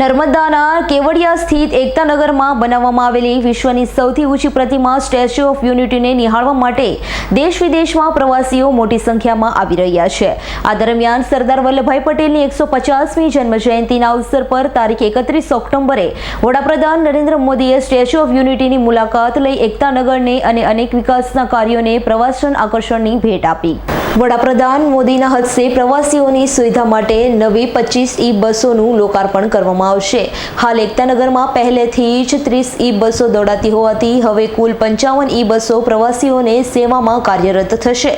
નર્મદાના કેવડિયા સ્થિત એકતાનગરમાં બનાવવામાં આવેલી વિશ્વની સૌથી ઊંચી પ્રતિમા સ્ટેચ્યુ ઓફ યુનિટીને નિહાળવા માટે દેશ વિદેશમાં પ્રવાસીઓ મોટી સંખ્યામાં આવી રહ્યા છે. આ દરમિયાન સરદાર વલ્લભભાઈ પટેલની એકસો પચાસમી જન્મજયંતિના અવસર પર તારીખ એકત્રીસ ઓક્ટોબરે વડાપ્રધાન નરેન્દ્ર મોદીએ સ્ટેચ્યુ ઓફ યુનિટીની મુલાકાત લઈ એકતાનગરને અને અનેક વિકાસના કાર્યોને પ્રવાસન આકર્ષણની ભેટ આપી. વડાપ્રધાન મોદીના હસ્તે પ્રવાસીઓની સુવિધા માટે નવી પચીસ ઈ બસોનું લોકાર્પણ કરવામાં આવશે. હાલ એકતાનગરમાં પહેલેથી જ ત્રીસ ઈ બસો દોડાતી હોવાથી હવે કુલ પંચાવન ઈ બસો પ્રવાસીઓને સેવામાં કાર્યરત થશે.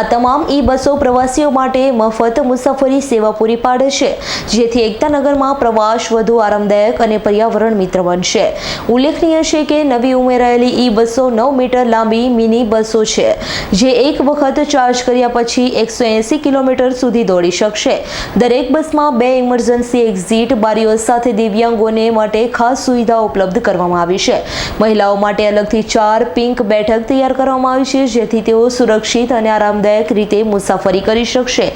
આ તમામ ઈ બસો પ્રવાસીઓ માટે મફત મુસાફરી સેવા પૂરી પાડે છે જેથી એકતાનગરમાં પ્રવાસ વધુ આરામદાયક અને પર્યાવરણ મિત્ર બનશે. ઉલ્લેખનીય છે કે નવી ઉમેરાયેલી ઈ બસો નવ મીટર લાંબી મિની બસો છે, જે એક વખત ચાર્જ કર્યા પછી એકસો કિલોમીટર સુધી દોડી શકશે. દરેક બસમાં બે ઇમરજન્સી એક્ઝિટ બારીઓ સાથે દિવ્યાંગોને માટે ખાસ સુવિધાઓ ઉપલબ્ધ કરવામાં આવી છે. મહિલાઓ માટે અલગથી ચાર પિંક બેઠક તૈયાર કરવામાં આવી છે, જેથી તેઓ સુરક્ષિત અને આરામદાયક રીતે મુસાફરી કરી શકશે.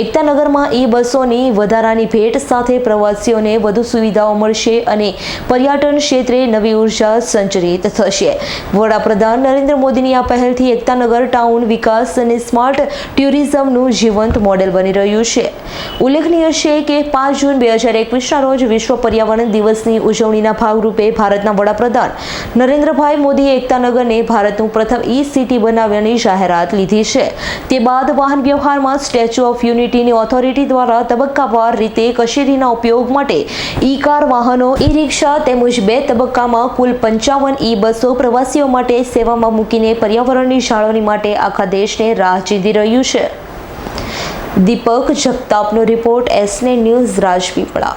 એકતાનગરમાં ઈ બસોની વધારાની ભેટ સાથે પ્રવાસીઓને વધુ સુવિધાઓ મળશે અને પર્યટન ક્ષેત્રે નવી ઊર્જા સંચરિત થશે. વડાપ્રધાન નરેન્દ્ર મોદીની આ પહેલથી એકતાનગર ટાઉન વિકાસ અને સ્માર્ટ ટુરિઝમનું જીવંત મોડેલ બની રહ્યું છે. ઉલ્લેખનીય છે કે પાંચ જૂન બે હજાર એકવીસના રોજ વિશ્વ પર્યાવરણ દિવસની ઉજવણીના ભાગરૂપે ભારતના વડાપ્રધાન નરેન્દ્રભાઈ મોદીએ એકતાનગરને ભારતનું પ્રથમ ઈ સિટી બનાવવાની જાહેરાત લીધી છે. તે બાદ વાહન વ્યવહારમાં સ્ટેચ્યુ ઓફ યુનિટીની ઓથોરિટી દ્વારા તબક્કાવાર રીતે કશેરીના ઉપયોગ માટે ઈ કાર વાહનો ઈ રિક્ષા તેમજ બે તબક્કામાં કુલ પંચાવન ઈ બસો પ્રવાસીઓ માટે સેવામાં મૂકીને પર્યાવરણની જાળવણી માટે આખા દેશને રાહ ચીંધી રહ્યું છે. દીપક જગતાપનો રિપોર્ટ એસને ન્યૂઝ રાજપીપળા.